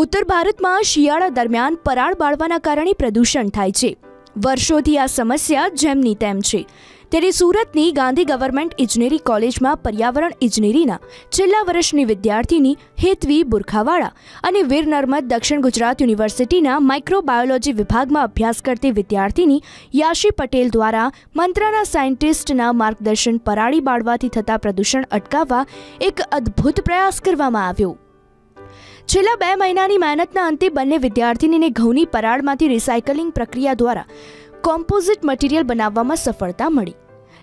ઉત્તર ભારતમાં શિયાળા દરમિયાન પરાળ બાળવાના કારણે પ્રદૂષણ થાય છે. વર્ષોથી આ સમસ્યા જેમની તેમ છે. ત્યારે સુરતની ગાંધી ગવર્મેન્ટ ઇજનેરી કોલેજમાં પર્યાવરણ ઇજનેરીના છેલ્લા વર્ષની વિદ્યાર્થીની હેતવી બુરખાવાળા અને વીર નર્મદ દક્ષિણ ગુજરાત યુનિવર્સિટીના માઇક્રોબાયોલોજી વિભાગમાં અભ્યાસ કરતી વિદ્યાર્થીની યાશી પટેલ દ્વારા મંત્રના સાયન્ટિસ્ટના માર્ગદર્શન પરાળી બાળવાથી થતા પ્રદૂષણ અટકાવવા એક અદ્ભુત પ્રયાસ કરવામાં આવ્યો. છેલ્લા બે મહિનાની મહેનતના અંતે બંને વિદ્યાર્થીનીને ઘઉંની પરાળમાંથી રિસાયકલિંગ પ્રક્રિયા દ્વારા કોમ્પોઝિટ મટીરિયલ બનાવવામાં સફળતા મળી,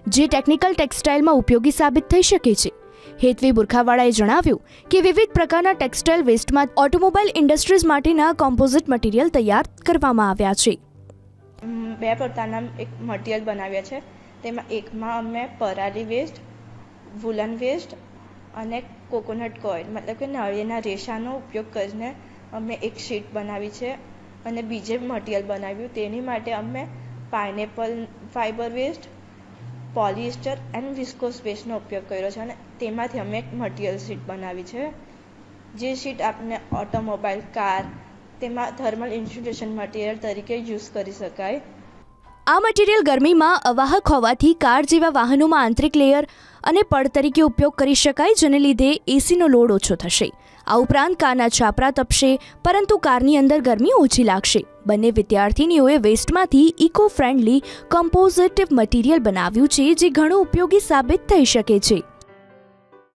જે ટેકનિકલ ટેક્સટાઇલમાં ઉપયોગી સાબિત થઈ શકે છે. હેતવી બુરખાવાળાએ જણાવ્યું કે વિવિધ પ્રકારના ટેક્સટાઇલ વેસ્ટમાં ઓટોમોબાઈલ ઇન્ડસ્ટ્રીઝ માટેના કોમ્પોઝિટ મટીરિયલ તૈયાર કરવામાં આવ્યા છે. બે પ્રકારના એક મટીરિયલ બનાવ્યા છે. તેમાં એકમાં અમે પરાલી વેસ્ટ, વુલન વેસ્ટ અને કોકોનટ કોઇલ મતલબ કે નાળિયેરના રેશાનો ઉપયોગ કરીને અમે એક શીટ બનાવી છે અને બીજે મટીરિયલ બનાવ્યું. તેની માટે અમે pineapple, fibre waste, polyester and viscose વેસ્ટનો ઉપયોગ કર્યો છે અને તેમાંથી અમે એક મટીરિયલ શીટ બનાવી છે. જે શીટ આપણે ઓટોમોબાઈલ કાર, તેમાં થર્મલ ઇન્સ્યુલેશન મટીરિયલ તરીકે યુઝ કરી શકાય. આ મટીરિયલ ગરમીમાં અવાહક હોવાથી કાર જેવા વાહનોમાં આંતરિક લેયર અને પડ તરીકે ઉપયોગ કરી શકાય, જેને લીધે એસીનો લોડ ઓછો થશે. આ ઉપરાંત કારના છાપરા તપશે, પરંતુ કારની અંદર ગરમી ઓછી લાગશે. બંને વિદ્યાર્થીનીઓએ વેસ્ટમાંથી ઇકો ફ્રેન્ડલી કમ્પોઝિટિવ મટીરિયલ બનાવ્યું છે, જે ઘણું ઉપયોગી સાબિત થઈ શકે છે.